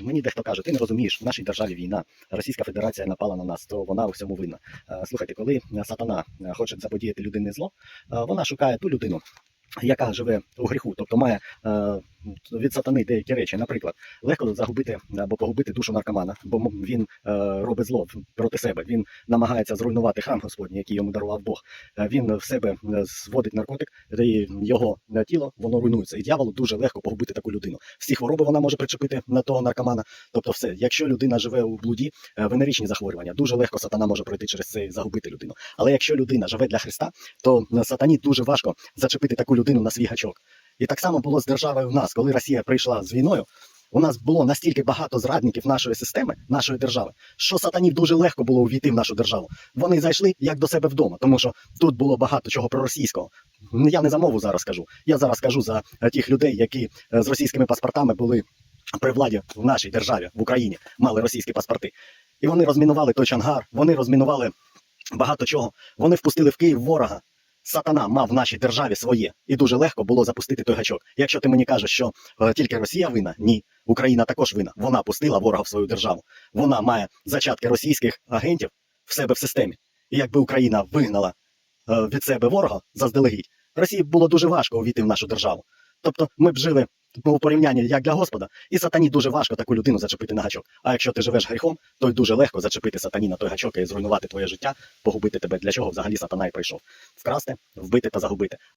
Мені дехто каже, ти не розумієш, в нашій державі війна, Російська Федерація напала на нас, то вона у всьому винна. Е, Слухайте, коли сатана е, хоче заподіяти людине зло, е, вона шукає ту людину. Яка живе у гріху, тобто має від сатани деякі речі. Наприклад, легко загубити або погубити душу наркомана, бо він е, робить зло проти себе. Він намагається зруйнувати храм Господній, який йому дарував Бог. Е, він в себе е, зводить наркотик, і його е, тіло воно руйнується. І дьяволу дуже легко погубити таку людину. Всі хвороби вона може причепити на того наркомана. Тобто, все, якщо людина живе у блуді, е, венеричні захворювання, дуже легко сатана може пройти через це і загубити людину. Але якщо людина живе для Христа, то е, сатані дуже важко зачепити таку людину на свій гачок. І так само було з державою в нас, коли Росія прийшла з війною. У нас було настільки багато зрадників нашої системи, нашої держави, що сатанів дуже легко було увійти в нашу державу. Вони зайшли як до себе вдома, тому що тут було багато чого проросійського. Я не за мову зараз кажу. Я зараз кажу за е, тих людей, які е, з російськими паспортами були при владі в нашій державі, в Україні, мали російські паспорти. І вони розмінували той Чангар, вони розмінували багато чого. Вони впустили в Київ ворога. Сатана мав в нашій державі своє, і дуже легко було запустити той гачок. Якщо ти мені кажеш, що е, тільки Росія винна, ні, Україна також винна. Вона пустила ворога в свою державу. Вона має зачатки російських агентів в себе в системі. І якби Україна вигнала е, від себе ворога заздалегідь, Росії було дуже важко увійти в нашу державу. Тобто ми б жили ну, у порівнянні як для Господа, і сатані дуже важко таку людину зачепити на гачок. А якщо ти живеш гріхом, то й дуже легко зачепити сатані на той гачок і зруйнувати твоє життя, погубити тебе. Для чого взагалі сатана й прийшов? Вкрасти, вбити та загубити.